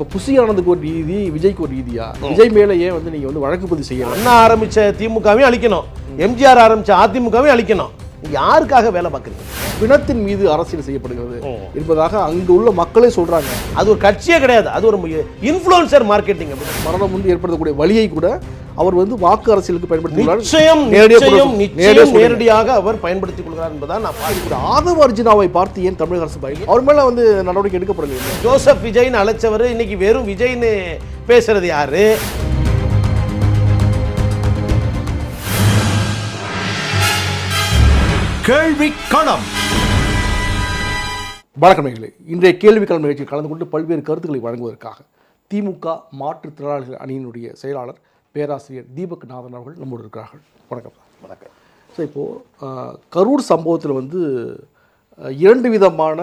இப்போ புசி ஆனந்துக்கு ஒரு ரீதி விஜய்க்கு ஒரு ரீதியா விஜய் மேலே ஏன் வந்து நீங்க வந்து வழக்கு பதிவு செய்யலாம் அண்ணா ஆரம்பிச்ச திமுகவையும் அழிக்கணும். எம்ஜிஆர் ஆரம்பிச்ச அதிமுகவையும் அழிக்கணும். யாருக்காக வேலை பார்க்குறீங்க பிணத்தின் மீது அரசியல் செய்யப்படுகிறது என்பதாக அங்கு உள்ள மக்களே சொல்றாங்க. அது ஒரு கட்சியே கிடையாது. அது ஒரு இன்ஃப்ளூயன்சர் மார்க்கெட்டிங் அப்படி மரணம் வந்து ஏற்படுத்தக்கூடிய வழியை கூட அவர் வந்து வாக்கு அரசியலுக்கு பயன்படுத்தியுள்ளார் நிச்சயம் நிச்சயம். நேரடியாக அவர் பயன்படுத்திக் கொள்கிறார் என்பதான் நான் பார்க்கிறேன். ஆதவ அர்ஜுனாவை பார்த்து ஏன் தமிழக அரசு பயந்து அவர் மேல வந்து நடவடிக்கை எடுக்கப்படவில்லை. ஜோசப் விஜய்னு அழைச்சவர் இன்னைக்கு வெறும் விஜய்னு பேசுறது யாரு? கேள்வி களம் வணக்கம் நேயர்களே. இன்றைய கேள்விக்கான நிகழ்ச்சியில் கலந்து கொண்டு பல்வேறு கருத்துக்களை வழங்குவதற்காக திமுக மாற்றுத்திறனாளிகள் அணியினுடைய செயலாளர் பேராசிரியர் தீபக் நாதன் அவர்கள் நம்மோடு இருக்கிறார்கள். வணக்கம். வணக்கம். ஸோ இப்போது கரூர் சம்பவத்தில் வந்து இரண்டு விதமான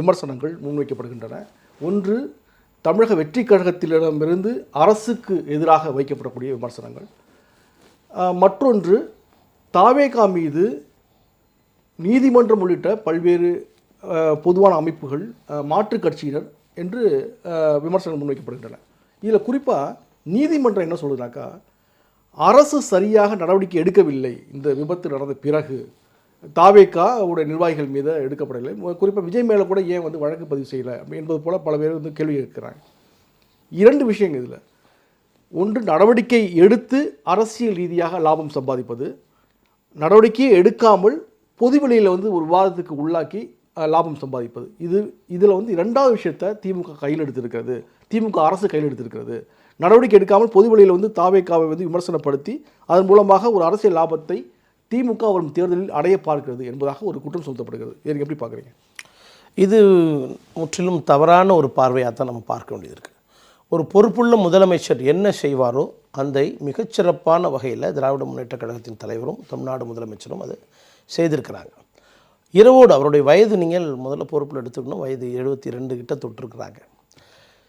விமர்சனங்கள் முன்வைக்கப்படுகின்றன. ஒன்று தமிழக வெற்றி கழகத்திலிடமிருந்து அரசுக்கு எதிராக வைக்கப்படக்கூடிய விமர்சனங்கள். மற்றொன்று தாவேகா மீது நீதிமன்றம் உள்ளிட்ட பல்வேறு பொதுவான அமைப்புகள் மாற்று மாற்றுக் கட்சியினர் என்று விமர்சனங்கள் முன்வைக்கப்படுகின்றன. இதில் குறிப்பாக நீதிமன்றம் என்ன சொல்லுதுனாக்கா அரசு சரியாக நடவடிக்கை எடுக்கவில்லை. இந்த விபத்து நடந்த பிறகு தாவேக்கா உடைய நிர்வாகிகள் மீது எடுக்கப்படவில்லை. குறிப்பாக விஜய் மேலே கூட ஏன் வந்து வழக்கு பதிவு செய்யலை அப்படி என்பது போல பல பேர் வந்து கேள்வி கேட்குறாங்க. இரண்டு விஷயங்கள் இதில். ஒன்று நடவடிக்கை எடுத்து அரசியல் ரீதியாக லாபம் சம்பாதிப்பது. நடவடிக்கையை எடுக்காமல் பொதுவெளியில் வந்து ஒரு விவாதத்துக்கு உள்ளாக்கி லாபம் சம்பாதிப்பது. இது இதில் வந்து இரண்டாவது விஷயத்தை திமுக கையில் எடுத்திருக்கிறது. திமுக அரசு கையில் எடுத்திருக்கிறது. நடவடிக்கை எடுக்காமல் பொதுவெளியில் வந்து தாவேக்காவை வந்து விமர்சனப்படுத்தி அதன் மூலமாக ஒரு அரசியல் லாபத்தை திமுக வரும் தேர்தலில் அடைய பார்க்கிறது என்பதாக ஒரு குற்றம் சுமத்தப்படுகிறது. இதை எப்படி பார்க்குறீங்க? இது முற்றிலும் தவறான ஒரு பார்வையாக தான் நம்ம பார்க்க வேண்டியது இருக்குது ஒரு பொறுப்புள்ள முதலமைச்சர் என்ன செய்வாரோ அதை மிகச்சிறப்பான வகையில் திராவிட முன்னேற்ற கழகத்தின் தலைவரும் தமிழ்நாடு முதலமைச்சரும் அதை செய்திருக்கிறாங்க. இரவோடு அவருடைய வயது நீங்கள் முதல்ல பொறுப்பில் எடுத்துக்கணும். வயது எழுபத்தி ரெண்டு கிட்ட தொட்டிருக்கிறாங்க.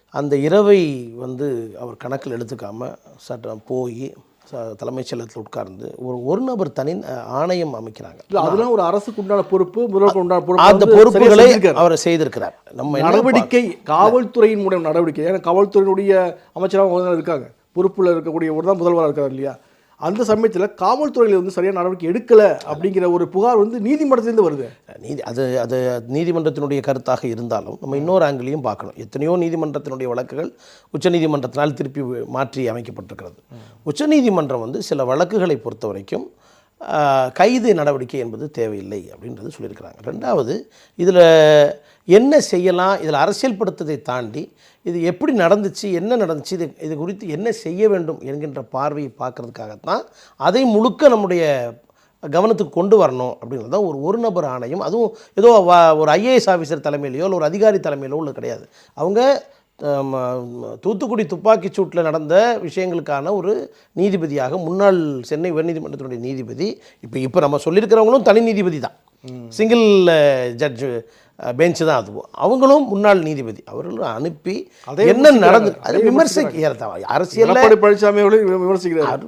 அந்த இரவை வந்து அவர் கணக்கில் எடுத்துக்காம சட்டம் போய் ச- தலைமைச் செயலகத்தில் உட்கார்ந்து ஒரு ஒரு நபர் தனி ஆணையம் அமைக்கிறாங்க. அதெல்லாம் ஒரு அரசுக்கு உண்டான பொறுப்பு முதல்வருக்கு உண்டான பொறுப்பு அந்த பொறுப்புகளை. அவர் செய்திருக்கிறார். நம்ம நடவடிக்கை காவல்துறையின் மூலம் நடவடிக்கை. ஏன்னா காவல்துறையினுடைய அமைச்சராக இருக்காங்க. பொறுப்பில் இருக்கக்கூடிய ஒரு தான் முதல்வராக இருக்கார் இல்லையா? அந்த சமயத்தில் காவல்துறையில் வந்து சரியான நடவடிக்கை எடுக்கலை அப்படிங்கிற ஒரு புகார் வந்து நீதிமன்றத்திலேருந்து வருது. நீதி அது அது நீதிமன்றத்தினுடைய கருத்தாக இருந்தாலும் நம்ம இன்னொரு ஆங்கிலையும் பார்க்கணும். எத்தனையோ நீதிமன்றத்தினுடைய வழக்குகள் உச்சநீதிமன்றத்தினால் திருப்பி மாற்றி அமைக்கப்பட்டிருக்கிறது. உச்சநீதிமன்றம் வந்து சில வழக்குகளை பொறுத்த வரைக்கும் கைது நடவடிக்கை என்பது தேவையில்லை அப்படின்றது சொல்லியிருக்கிறாங்க. ரெண்டாவது இதில் என்ன செய்யலாம் இதில் அரசியல்படுத்ததை தாண்டி இது எப்படி நடந்துச்சு என்ன நடந்துச்சு இது இது குறித்து என்ன செய்ய வேண்டும் என்கின்ற பார்வையை பார்க்கறதுக்காகத்தான் அதை முழுக்க நம்முடைய கவனத்துக்கு கொண்டு வரணும் அப்படின்றது தான் ஒரு ஒரு நபர் ஆணையம். அதுவும் ஏதோ ஒரு ஐஏஎஸ் ஆஃபீஸர் தலைமையிலையோ இல்லை ஒரு அதிகாரி தலைமையிலோ உள்ள கிடையாது. அவங்க தூத்துக்குடி துப்பாக்கிச் சூட்டில் நடந்த விஷயங்களுக்கான ஒரு நீதிபதியாக முன்னாள் சென்னை உயர்நீதிமன்றத்தினுடைய நீதிபதி இப்போ இப்போ நம்ம சொல்லியிருக்கிறவங்களும் தனி நீதிபதி தான். சிங்கிள் ஜட்ஜ் பெஞ்ச் தான் அதுவும் அவங்களும் முன்னாள் நீதிபதி. அவர்களும் அனுப்பி என்ன. நடந்து அது விமர்சிக்க அரசியல் பழனிசாமி விமர்சிக்கிறார்.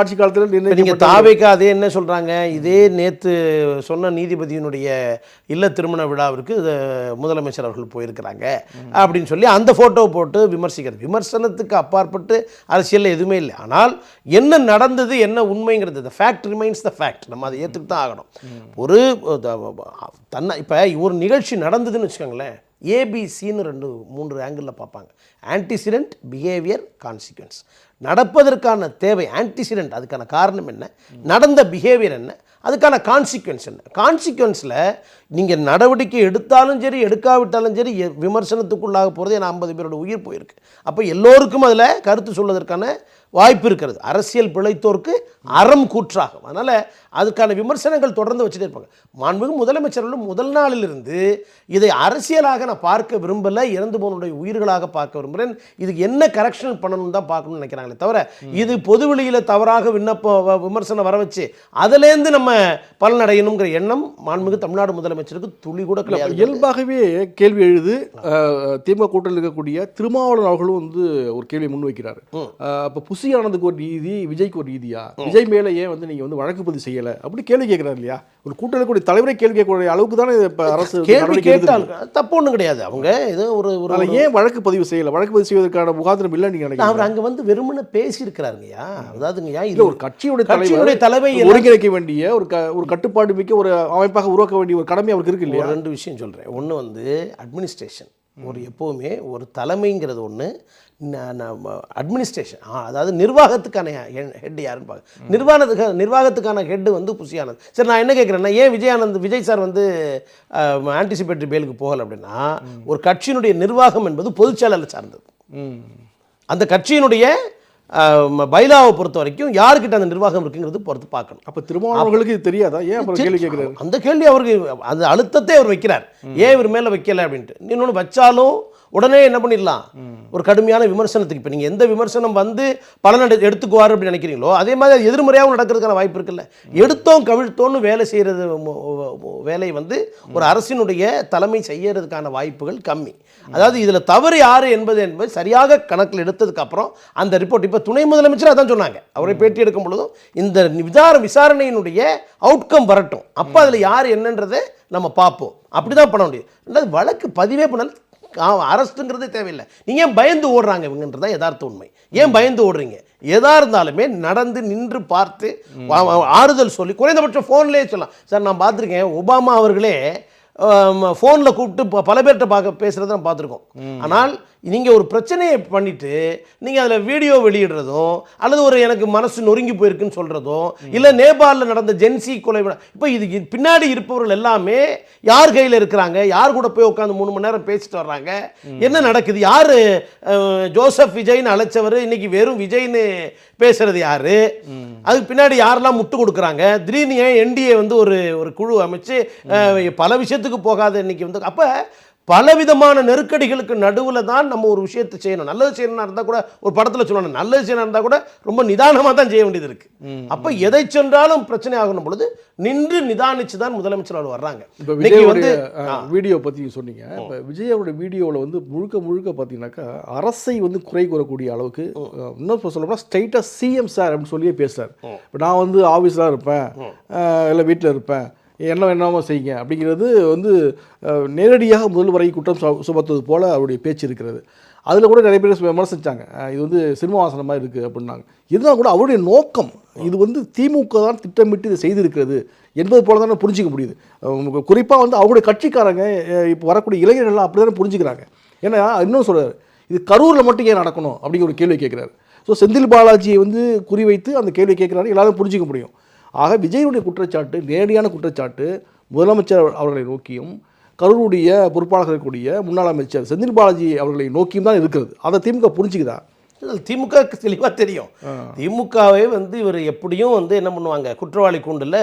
ஆட்சி காலத்தில் நீங்கள் தாவேக்கா அதே என்ன சொல்கிறாங்க இதே நேற்று சொன்ன நீதிபதியினுடைய இல்ல திருமண விழாவிற்கு முதலமைச்சர் அவர்கள் போயிருக்கிறாங்க அப்படின்னு சொல்லி அந்த ஃபோட்டோவை போட்டு விமர்சிக்கிறது. விமர்சனத்துக்கு அப்பாற்பட்டு அரசியலில் எதுவுமே இல்லை. ஆனால் என்ன நடந்தது என்ன உண்மைங்கிறது ஃபேக்ட் ரிமைன்ஸ் த ஃபேக்ட் நம்ம அதை ஏற்றுக்கு தான் ஆகணும். ஒரு தன்னை இப்போ ஒரு நிகழ்ச்சி நடந்ததுன்னு வச்சுக்கோங்களேன் ஏபிசின்னு ரெண்டு மூன்று ஆங்கிளில் பார்ப்பாங்க. ஆன்டிசிடென்ட் பிஹேவியர் கான்சிக்வன்ஸ் நடப்பதற்கான தேவை ஆன்டிசிடென்ட் அதுக்கான காரணம் என்ன? நடந்த பிஹேவியர் என்ன? அதுக்கான கான்சிக்வன்ஸ் என்ன? கான்சிக்வன்ஸில் நீங்கள் நடவடிக்கை எடுத்தாலும் சரி எடுக்காவிட்டாலும் சரி எ- விமர்சனத்துக்குள்ளாக போகிறது ஏன்னா ஐம்பது பேரோட உயிர் போயிருக்கு. அப்போ எல்லோருக்கும் அதில் கருத்து சொல்வதற்கான வாய்ப்பு இருக்கிறது. அரசியல் பிழைத்தோருக்கு அறம் கூற்றாகும். அதனால் அதுக்கான விமர்சனங்கள் தொடர்ந்து வச்சுட்டே இருப்பாங்க. மாண்புமிகு முதலமைச்சர்களும் முதல் நாளிலிருந்து இதை அரசியலாக நான் பார்க்க விரும்பலை இறந்து போனுடைய உயிர்களாக பார்க்க விரும்புகிறேன் இதுக்கு என்ன கரெக்ஷன் பண்ணணும்னு தான் பார்க்கணும்னு நினைக்கிறாங்களே தவிர இது பொதுவெளியில் தவறாக விண்ணப்ப விமர்சனம் வர வச்சு அதுலேருந்து நம்ம பலனடையணுங்கிற எண்ணம் மாண்புமிகு தமிழ்நாடு முதலமைச்சருக்கு துளி கூட கிடையாது. இயல்பாகவே கேள்வி எழுது. திமுக கூட்டத்தில் இருக்கக்கூடிய திருமாவளவன் அவர்களும் வந்து ஒரு கேள்வியை முன்வைக்கிறார் அப்போ புசி ஆனந்துக்கு ஒரு நீதி விஜய்க்கு ஒரு நீதியா? விஜய் மேல ஏன் வந்து நீங்க வந்து வழக்கு பதிவு செய்யல? அப்படி கேள்வி கேட்கிறாரு இல்லையா? ஒரு கூட்டணி கூடிய தலைவரே கேள்வி கேட்கக்கூடிய அளவுக்கு தானே இப்ப அரசு கேள்வி கேட்டால். தப்பு ஒன்றும் கிடையாது. அவங்க ஏதோ ஒரு ஏன் வழக்கு பதிவு செய்யல? வழக்கு பதிவு செய்வதற்கான முகாந்திரம் இல்லைன்னு நீங்க நினைக்கிறீங்க? அவர் அங்க வந்து வெறுமனே பேசியிருக்கிறாருங்கய்யா. அதாவதுங்கய்யா இல்ல இது ஒரு கட்சியுடைய கட்சியினுடைய தலைவர் தலைமை ஒருங்கிணைக்க வேண்டிய ஒரு க- ஒரு கட்டுப்பாடு மிக்க ஒரு அமைப்பாக உருவாக்க வேண்டிய ஒரு கடமை அவருக்கு இருக்கு இல்லையா? ரெண்டு விஷயம் சொல்கிறேன் ஒன்று வந்து அட்மினிஸ்ட்ரேஷன் ஒரு எப்போவுமே ஒரு தலைமைங்கிறது ஒன்று அட்மினிஸ்ட்ரேஷன் அதாவது நிர்வாகத்துக்கான ஹெட் யாருன்னு பார்க்க நிர்வாகத்துக்கு நிர்வாகத்துக்கான ஹெட் வந்து புசியானந்த் சரி நான் என்ன கேட்குறேன்னா ஏன் விஜயானந்த் விஜய் சார் வந்து ஆன்டிசிபேட்டரி பேலுக்கு போகலை அப்படின்னா ஒரு கட்சியினுடைய நிர்வாகம் என்பது பொதுச்செயலாளர் சார்ந்தது. அந்த கட்சியினுடைய பைலாவை பொறுத்த வரைக்கும் யாருக்கிட்ட அந்த நிர்வாகம் இருக்குங்கிறது பொறுத்து பார்க்கணும். அப்ப திருமாவளவர்களுக்கு இது தெரியாதா? ஏன் கேள்வி கேட்கிறாரு? அந்த கேள்வி அவருக்கு அந்த அழுத்தத்தை அவர் வைக்கிறார். ஏன் இவர் மேலே வைக்கல அப்படின்ட்டு. இன்னொன்று வச்சாலும் உடனே என்ன பண்ணிடலாம்? ஒரு கடுமையான விமர்சனத்துக்கு இப்போ நீங்கள் எந்த விமர்சனம் வந்து பலன் எடுத்துக்குவார் அப்படின்னு நினைக்கிறீங்களோ அதே மாதிரி அது எதிர்மறையாகவும் நடக்கிறதுக்கான வாய்ப்பு இருக்குல்ல. எடுத்தோம் கவிழ்த்தோன்னு வேலை செய்கிறது வேலை வந்து ஒரு அரசினுடைய தலைமை செய்யறதுக்கான வாய்ப்புகள் கம்மி. அதாவது இதில் தவறு யார் என்பது என்பது சரியாக கணக்கில் எடுத்ததுக்கு அப்புறம் அந்த ரிப்போர்ட் இப்போ துணை முதலமைச்சர் அதான் சொன்னாங்க. அவரை பேட்டி எடுக்கும் பொழுதும் இந்த விசார விசாரணையினுடைய அவுட்கம் வரட்டும். அப்போ அதில் யார் என்னன்றதை நம்ம பார்ப்போம். அப்படி தான் பண்ண முடியும். ரெண்டாவது வழக்கு பதிவே பண்ணாலும் அரசுங்கிறதே தேவையில்லை. நீங்கள் ஏன் பயந்து ஓடுறாங்க இவங்கன்றதான் யதார்த்த உண்மை. ஏன் பயந்து ஓடுறீங்க? எதா இருந்தாலுமே நடந்து நின்று பார்த்து ஆறுதல் சொல்லி குறைந்தபட்சம் ஃபோன்லேயே சொல்லலாம். சார் நான் பார்த்துருக்கேன் ஒபாமா அவர்களே ஃபோனில் கூப்பிட்டு ப- பல பேர்கிட்ட பார்க்க பேசுகிறத நம்ம பார்த்துருக்கோம். ஆனால் நீங்கள் ஒரு பிரச்சனையை பண்ணிட்டு நீங்கள் அதில் வீடியோ வெளியிடுறதும் அல்லது ஒரு எனக்கு மனசு நொறுங்கி போயிருக்குன்னு சொல்கிறதும் இல்லை நேபாளில் நடந்த ஜென்சி கொலை இப்போ இது இது பின்னாடி இருப்பவர்கள் எல்லாமே யார் கையில் இருக்கிறாங்க யார் கூட போய் உட்காந்து மூணு மணி நேரம் பேசிட்டு வர்றாங்க என்ன நடக்குது யார் ஜோசப் விஜய்னு அழைச்சவர் இன்னைக்கு வெறும் விஜய்னு பேசுறது யாரு? அதுக்கு பின்னாடி யாரெல்லாம் முட்டு கொடுக்குறாங்க? திடீர்னு ஏன் என்டிஏ வந்து ஒரு ஒரு குழு அமைச்சு பல விஷயத்துக்கு போகாத இன்னைக்கு வந்து அப்போ பலவிதமான நெருக்கடிகளுக்கு நடுவில் தான் நம்ம ஒரு விஷயத்தை செய்யணும். நல்லது செய்யணும்னா இருந்தால் கூட ஒரு படத்தில் சொல்லணும். நல்லது செய்யணும் இருந்தால் கூட ரொம்ப நிதானமாக தான் செய்ய வேண்டியது இருக்கு. அப்போ எதை சென்றாலும் பிரச்சனை ஆகணும் பொழுது நின்று நிதானிச்சு தான் முதலமைச்சர் அவர் வர்றாங்க. இப்போ விஜயோடைய வந்து வீடியோ பற்றி சொன்னீங்க. இப்போ விஜயோட வீடியோவில் வந்து முழுக்க முழுக்க பார்த்தீங்கன்னாக்கா அரசை வந்து குறை கூறக்கூடிய அளவுக்கு இன்னும் சொல்லப்போனால் ஸ்ட்ரைட்டாக சிஎம் சார் அப்படின்னு சொல்லியே பேசுறார். இப்போ நான் வந்து ஆஃபீஸில் இருப்பேன். இல்லை வீட்டில் இருப்பேன். என்ன வேணாமோ செய்யுங்க அப்படிங்கிறது வந்து நேரடியாக முதல் வரை குற்றம் சு- சுமத்துவது போல் அவருடைய பேச்சு இருக்கிறது. அதில் கூட நிறைய பேர் விமர்சித்தாங்க இது வந்து சினிமா வாசனமாக இருக்குது அப்படின்னாங்க. இருந்தாலும் கூட அவருடைய நோக்கம் இது வந்து திமுக தான் திட்டமிட்டு இதை செய்திருக்கிறது என்பது போல தானே புரிஞ்சிக்க முடியுது. குறிப்பாக வந்து அவருடைய கட்சிக்காரங்க இப்போ வரக்கூடிய இளைஞர்கள்லாம் அப்படி தானே புரிஞ்சுக்கிறாங்க. ஏன்னா இன்னும் சொல்கிறார் இது கரூரில் மட்டும் ஏன் நடக்கணும் அப்படிங்கிற ஒரு கேள்வி கேட்குறாரு. ஸோ செந்தில் பாலாஜியை வந்து குறிவைத்து அந்த கேள்வி கேட்குறாரு எல்லாரும் புரிஞ்சிக்க முடியும். ஆக விஜயுடைய குற்றச்சாட்டு நேரடியான குற்றச்சாட்டு முதலமைச்சர் அவர்களை நோக்கியும் கரூருடைய பொறுப்பாளர்கள் இருக்கக்கூடிய முன்னாள் அமைச்சர் செந்தில் பாலாஜி அவர்களை நோக்கியும் தான் இருக்கிறது. அதை திமுக புரிஞ்சுக்குதா? திமுக க்கு தெளிவா தெரியும். திமுகவே வந்து இவர் எப்படியும் வந்து என்ன பண்ணுவாங்க? குற்றவாளி கூண்டில்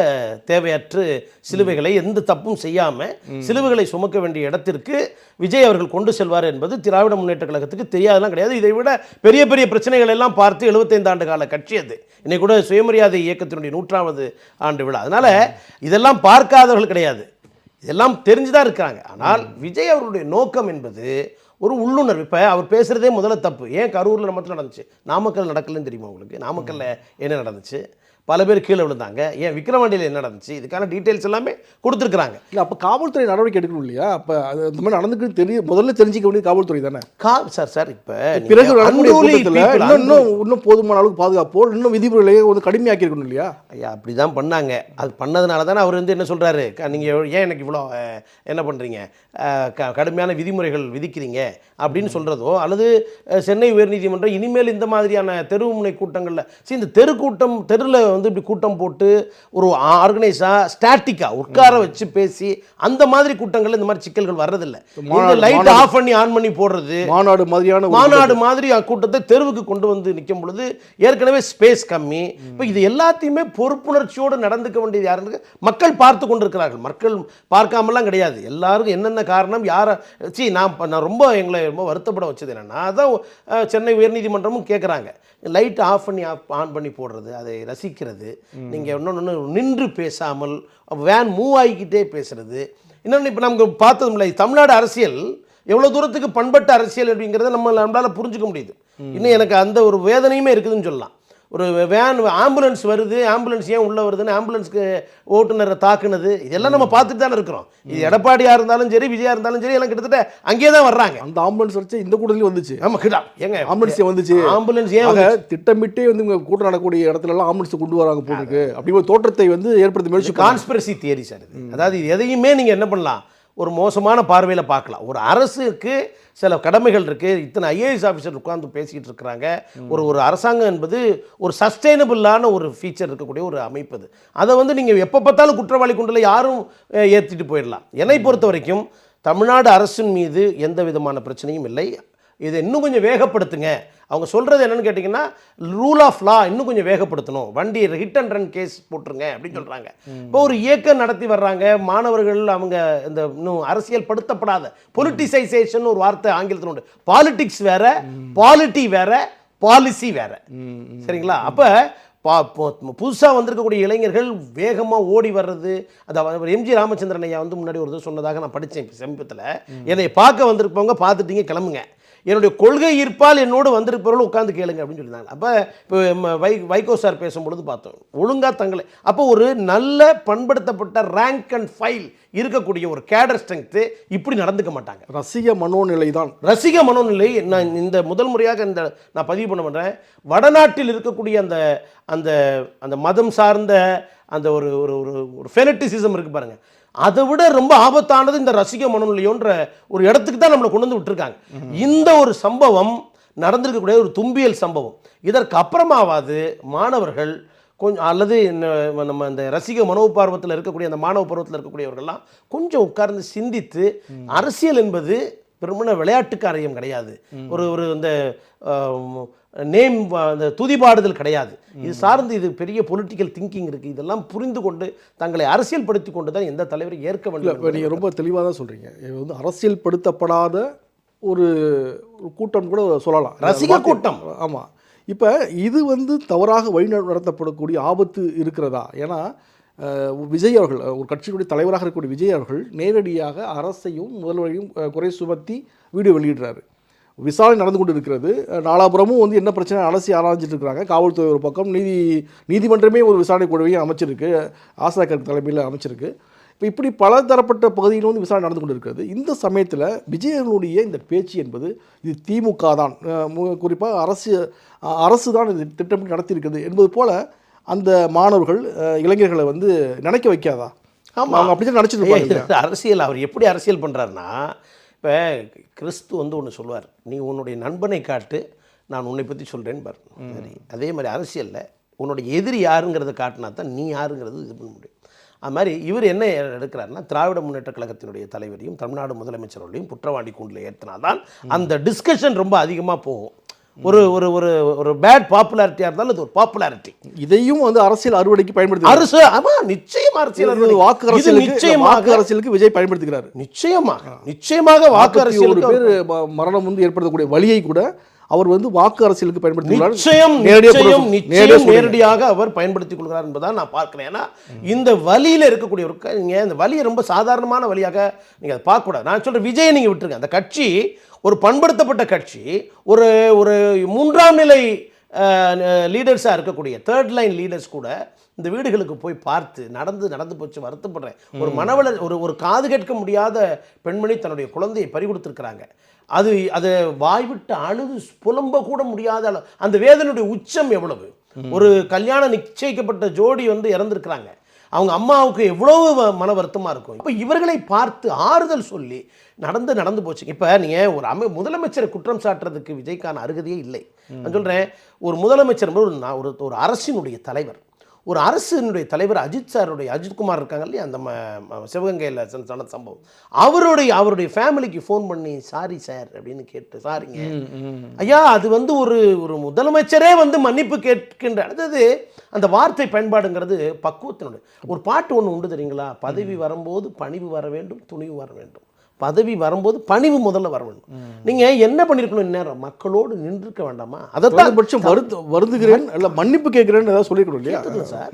தேவையற்று சிலுவைகளை எந்த தப்பும் செய்யாம சிலுவைகளை சுமக்க வேண்டிய இடத்திற்கு விஜய் அவர்கள் கொண்டு செல்வார் என்பது திராவிட முன்னேற்ற கழகத்துக்கு தெரியாதெல்லாம் கிடையாது. இதை விட பெரிய பெரிய பிரச்சனைகள் எல்லாம் பார்த்து 75 ஆண்டு கால கட்சி அது. இன்னைக்கு கூட சுயமரியாதை இயக்கத்தினுடைய நூற்றாவது ஆண்டு விழா. அதனால இதெல்லாம் பார்க்காதவர்கள் கிடையாது. இதெல்லாம் தெரிஞ்சுதான் இருக்காங்க ஆனால் விஜய் அவர்களுடைய நோக்கம் என்பது ஒரு உள்ளுணர்வு. இப்போ அவர் பேசுகிறதே முதல்ல தப்பு. ஏன் கரூரில் மட்டும் நடந்துச்சு? நாமக்கல் நடக்கலன்னு தெரியுமா உங்களுக்கு? நாமக்கல்ல என்ன நடந்துச்சு? பல பேர் கீழே விழுந்தாங்க. ஏன்? விக்ரவாண்டியில் என்ன நடந்துச்சு? இதுக்கான டீட்டெயில்ஸ் எல்லாமே கொடுத்துருக்குறாங்க. இல்லை அப்போ காவல்துறை நடவடிக்கை எடுக்கணும் இல்லையா? அப்போ அது இந்த மாதிரி நடந்துக்கு தெரிய முதல்ல தெரிஞ்சிக்க வேண்டியது காவல்துறை தானே? கா சார் சார் இப்போ பிறகு இன்னும் இன்னும் போதுமான அளவுக்கு பாதுகாப்போ இன்னும் விதிமுறைகளை வந்து கடுமையாக்கி இருக்கணும் இல்லையா? ஐயா அப்படி தான் பண்ணாங்க. அது பண்ணதுனால தானே அவர் வந்து என்ன சொல்கிறாரு நீங்கள் ஏன் எனக்கு இவ்வளோ என்ன பண்ணுறீங்க கடுமையான விதிமுறைகள் விதிக்கிறீங்க அப்படின்னு சொல்கிறதோ அல்லது சென்னை உயர்நீதிமன்றம் இனிமேல் இந்த மாதிரியான தெரு முனை கூட்டங்களில் சரி இந்த தெரு கூட்டம் தெருவில் வந்து இப்படி கூட்டம் போட்டு ஒரு ஆர்கனைஸாக ஸ்டாட்டிக்காக உட்கார வச்சு பேசி அந்த மாதிரி கூட்டங்களில் இந்த மாதிரி சிக்கல்கள் வர்றதில்லை. லைட் ஆஃப் பண்ணி ஆன் பண்ணி போடுறது. மாநாடு மாதிரியான மாநாடு மாதிரி கூட்டத்தை தெருவுக்கு கொண்டு வந்து நிற்கும் பொழுது ஏற்கனவே ஸ்பேஸ் கம்மி. இப்போ இது எல்லாத்தையுமே பொறுப்புணர்ச்சியோடு நடந்துக்க வேண்டியது யாருன்னு மக்கள் பார்த்து கொண்டிருக்கிறார்கள். மக்கள் பார்க்காமலாம் கிடையாது. எல்லாருக்கும் என்னென்ன காரணம் யாரை சி நான் நான் ரொம்ப எங்களை ரொம்ப வருத்தப்பட வச்சது என்னென்னா அதான் சென்னை உயர்நீதிமன்றமும் கேட்குறாங்க லைட் ஆஃப் பண்ணி ஆஃப் ஆன் பண்ணி போடுறது அதை ரசிக்கிறது. நீங்கள் இன்னொன்று நின்று பேசாமல் வேன் மூவ் ஆகிக்கிட்டே பேசுறது. இன்னொன்று இப்போ நமக்கு பார்த்ததும் இல்லை தமிழ்நாடு அரசியல் எவ்வளோ தூரத்துக்கு பண்பட்ட அரசியல் அப்படிங்கிறத நம்ம நம்மளால புரிஞ்சுக்க முடியுது. இன்னும் எனக்கு அந்த ஒரு வேதனையுமே இருக்குதுன்னு சொல்லலாம். ஒரு வேன் ஆம்புலன்ஸ் வருது ஆம்புலன்ஸ் ஏன் உள்ளே வருதுன்னு ஆம்புலன்ஸ்க்கு ஓட்டுநரை தாக்குனது இதெல்லாம் நம்ம பார்த்துட்டு தானே இருக்கிறோம். இது எடப்பாடியாக இருந்தாலும் சரி விஜயா இருந்தாலும் சரி எல்லாம் கிட்டத்தட்ட அங்கேயே தான் வர்றாங்க. அந்த ஆம்புலன்ஸ் வச்சு இந்த கூட்டத்திலையும் வந்துச்சு. ஆமா கிட்டா ஏங்க ஆம்புலன்ஸ் வந்துச்சு. ஆம்புலன்ஸ் ஏன் திட்டமிட்டே வந்து இவங்க கூட்டம் நடக்கக்கூடிய இடத்துல எல்லாம் ஆம்புலன்ஸ் கொண்டு வராங்க போட்டுருக்கு அப்படி ஒரு தோற்றத்தை வந்து ஏற்படுத்த முயற்சி. கான்ஸ்பிரசி தியரி சார் அதாவது எதையுமே நீங்கள் என்ன பண்ணலாம்? ஒரு மோசமான பார்வையில் பார்க்கலாம். ஒரு அரசுக்கு சில கடமைகள் இருக்குது இத்தனை ஐஏஎஸ் ஆஃபீஸர் உட்காந்து பேசிக்கிட்டு இருக்கிறாங்க. ஒரு ஒரு அரசாங்கம் என்பது ஒரு சஸ்டைனபிளான ஒரு ஃபீச்சர் இருக்கக்கூடிய ஒரு அமைப்பு அது. அதை வந்து நீங்கள் எப்போ பார்த்தாலும் குற்றவாளி குண்டில் யாரும் ஏற்றிட்டு போயிடலாம். என்னை பொறுத்த வரைக்கும் தமிழ்நாடு அரசின் மீது எந்த விதமான பிரச்சனையும் இல்லை. இதை இன்னும் கொஞ்சம் வேகப்படுத்துங்க. அவங்க சொல்கிறது என்னன்னு கேட்டிங்கன்னா ரூல் ஆஃப் லா இன்னும் கொஞ்சம் வேகப்படுத்தணும். வண்டி ஹிட் அண்ட் ரன் கேஸ் போட்டுருங்க அப்படின்னு சொல்கிறாங்க இப்போ ஒரு இயக்கம் நடத்தி வர்றாங்க. மாணவர்கள் அவங்க இந்த இன்னும் அரசியல் படுத்தப்படாத பொலிட்டிசைசேஷன் ஒரு வார்த்தை ஆங்கிலத்தில் உண்டு. பாலிட்டிக்ஸ் வேற பாலிட்டி வேற பாலிசி வேற. சரிங்களா? அப்போ பா புதுசாக வந்திருக்கக்கூடிய இளைஞர்கள் வேகமாக ஓடி வர்றது. அது எம்ஜி ராமச்சந்திரன் ஐயா வந்து முன்னாடி ஒரு சொன்னதாக நான் படித்தேன் சமீபத்தில். என்னை பார்க்க வந்திருப்பவங்க பார்த்துட்டீங்க கிளம்புங்க. என்னுடைய கொள்கை ஈர்ப்பால் என்னோடு வந்திருப்பவர்கள் உட்காந்து கேளுங்க அப்படின்னு சொல்லியிருந்தாங்க. அப்போ இப்போ வை வைகோ சார் பேசும்பொழுது பார்த்தோம். ஒழுங்காக தங்களை அப்போ ஒரு நல்ல பண்படுத்தப்பட்ட ரேங்க் அண்ட் ஃபைல் இருக்கக்கூடிய ஒரு கேடர் ஸ்ட்ரென்த்து இப்படி நடந்துக்க மாட்டாங்க. ரசிக மனோநிலை தான். ரசிக மனோநிலை நான் இந்த முதல் முறையாக இந்த நான் பதிவு பண்ண பண்ணுறேன் வடநாட்டில் இருக்கக்கூடிய அந்த அந்த அந்த மதம் சார்ந்த அந்த ஒரு ஒரு ஒரு ஃபெனட்டிசிசம் இருக்கு பாருங்க. அதை விட ரொம்ப ஆபத்தானது இந்த ரசிக மனோநிலையோன்ற ஒரு இடத்துக்கு தான் நம்மளை கொண்டு வந்து விட்டுருக்காங்க. இந்த ஒரு சம்பவம் நடந்திருக்கக்கூடிய ஒரு தும்பியல் சம்பவம். இதற்கு அப்புறமாவது மாணவர்கள் கொஞ்சம் அல்லது நம்ம இந்த ரசிக மனோபார்வத்தில் இருக்கக்கூடிய அந்த மாணவ பருவத்தில் இருக்கக்கூடியவர்கள்லாம் கொஞ்சம் உட்கார்ந்து சிந்தித்து அரசியல் என்பது பெருமன விளையாட்டு காரியம் கிடையாது. ஒரு ஒரு இந்த நேம் அந்த துதிபாடுதல் கிடையாது. இது சார்ந்து இது பெரிய பொலிட்டிக்கல் திங்கிங் இருக்குது இதெல்லாம் புரிந்து கொண்டு தங்களை அரசியல் படுத்தி கொண்டு தான் எந்த தலைவரும் ஏற்க வேண்டும் இப்போ நீங்கள் ரொம்ப தெளிவாக தான் சொல்கிறீங்க இது வந்து அரசியல் படுத்தப்படாத ஒரு கூட்டம் கூட சொல்லலாம். ரசிக கூட்டம். ஆமாம் இப்போ இது வந்து தவறாக வழி நடத்தப்படக்கூடிய ஆபத்து இருக்கிறதா? ஏன்னா விஜய் அவர்கள் ஒரு கட்சியினுடைய தலைவராக இருக்கக்கூடிய விஜய் அவர்கள் நேரடியாக அரசையும் முதல்வரையும் குறை சுமத்தி வீடியோ வெளியிடுறாரு. விசாரணை நடந்து கொண்டு இருக்கிறது நாலாபுரமும் வந்து என்ன பிரச்சனை அலசி ஆராய்ஞ்சிட்டு இருக்கிறாங்க காவல்துறை ஒரு பக்கம் நீதி நீதிமன்றமே ஒரு விசாரணை குழுவையும் அமைச்சிருக்கு. ஆசாக்கர் தலைமையில் அமைச்சிருக்கு. இப்போ இப்படி பல தரப்பட்ட பகுதியில் வந்து விசாரணை நடந்து கொண்டு இருக்கிறது இந்த சமயத்தில் விஜயனுடைய இந்த பேச்சு என்பது இது திமுக தான். குறிப்பாக அரசு அரசு தான் இது திட்டமிட்டு நடத்தியிருக்கிறது என்பது போல அந்த மாணவர்கள் இளைஞர்களை வந்து நினைக்க வைக்காதா? ஆமா. அவங்க அப்படி தான் நினச்சிட்டு அரசியல் அவர் எப்படி அரசியல் பண்ணுறாருன்னா இப்போ கிறிஸ்து வந்து ஒன்று சொல்லுவார் நீ உன்னுடைய நண்பனை காட்டு நான் உன்னை பற்றி சொல்கிறேன்னு பாரு. சரி அதே மாதிரி அரசியலில் உன்னுடைய எதிரி யாருங்கிறத காட்டினா தான் நீ யாருங்கிறது இது பண்ண முடியும். அது மாதிரி இவர் என்ன எடுக்கிறாருன்னா திராவிட முன்னேற்ற கழகத்தினுடைய தலைவரையும் தமிழ்நாடு முதலமைச்சர்களையும் குற்றவாளி கூண்டில் ஏற்றினாதான் அந்த டிஸ்கஷன் ரொம்ப அதிகமாக போகும். ஒரு ஒரு ஒரு ஒரு பேட் பாப்புலாரிட்டியாக இருந்தாலும் அது ஒரு பாப்புலாரிட்டி இதையும் வந்து அரசியல் அறுவடைக்கு பயன்படுத்தி அரசு ஆமா நிச்சயம் அரசியல் இது அறுவடை. வாக்கு இது அரசியலுக்கு இந்த நிச்சயமாக வாக்கு அரசியலுக்கு விஜய் பயன்படுத்துகிறார். நிச்சயமாக நிச்சயமாக வாக்கு ஒரு அரசியலுக்கு பேர் ம- மரணம் வந்து ஏற்படுத்தக்கூடிய வழியை கூட அவர் வந்து வாக்கு அரசியலுக்கு பயன்படுத்துகிறார் நிச்சயம் நிச்சயம் நிச்சயம். நேரடியாக அவர் பயன்படுத்திக் கொள்கிறார் என்பதான் நான் பார்க்கிறேன். ஏன்னா இந்த வழியில இருக்கக்கூடிய ஒரு க- நீங்க இந்த வழியை ரொம்ப சாதாரணமான வழியாக நீங்க அதை பார்க்க கூடாது நான் சொல்றேன் விஜயை நீங்க விட்டுருங்க. அந்த கட்சி ஒரு பண்படுத்தப்பட்ட கட்சி ஒரு ஒரு மூன்றாம் நிலை லீடர்ஸாக இருக்கக்கூடிய தேர்ட் லைன் லீடர்ஸ் கூட இந்த வீடுகளுக்கு போய் பார்த்து நடந்து நடந்து போச்சு வருத்தப்படுறேன். ஒரு மனவள ஒரு ஒரு காது கேட்க முடியாத பெண்மணி தன்னுடைய குழந்தையை பறி கொடுத்துருக்குறாங்க. அது அதை வாய்விட்டு அழுது புலம்ப கூட முடியாத அளவு அந்த வேதனையுடைய உச்சம் எவ்வளவு? ஒரு கல்யாணம் நிச்சயிக்கப்பட்ட ஜோடி வந்து இறந்துருக்குறாங்க. அவங்க அம்மாவுக்கு எவ்வளவு மன வருத்தமாக இருக்கும். இப்போ இவர்களை பார்த்து ஆறுதல் சொல்லி நடந்து நடந்து போச்சு. இப்போ நீங்கள் ஒரு அமை முதலமைச்சரை குற்றம் சாட்டுறதுக்கு விஜய்க்கான அருகதையே இல்லை. நான் சொல்கிறேன் ஒரு முதலமைச்சர் ஒரு ஒரு அரசினுடைய தலைவர். ஒரு அரசினுடைய தலைவர் அஜித் சாருடைய அஜித்குமார் இருக்காங்க இல்லையா அந்த சிவகங்கையில் ச- நடந்த சம்பவம். அவருடைய அவருடைய ஃபேமிலிக்கு ஃபோன் பண்ணி சாரி சார் அப்படின்னு கேட்டு சாரிங்க ஐயா அது வந்து ஒரு ஒரு முதலமைச்சரே வந்து மன்னிப்பு கேட்கின்ற அடுத்தது அந்த வார்த்தை பயன்பாடுங்கிறது பக்குவத்தினுடைய. ஒரு பாட்டு ஒன்று உண்டு தெரியுங்களா? பதவி வரும்போது பணிவு வர வேண்டும் துணிவு வர வேண்டும். பதவி வரும்போது பணிவு முதல்ல வர வேண்டும் நீங்க என்ன பண்ணிருக்கணும் இந்நேரம்? மக்களோடு நின்றுக்க வேண்டாமா? அதைத்தான் குறைந்தபட்சம் வருத்து வருந்துகிறேன் இல்ல மன்னிப்பு கேட்கிறேன்னு ஏதாவது சொல்லிருக்கணும் இல்லையா? சார்.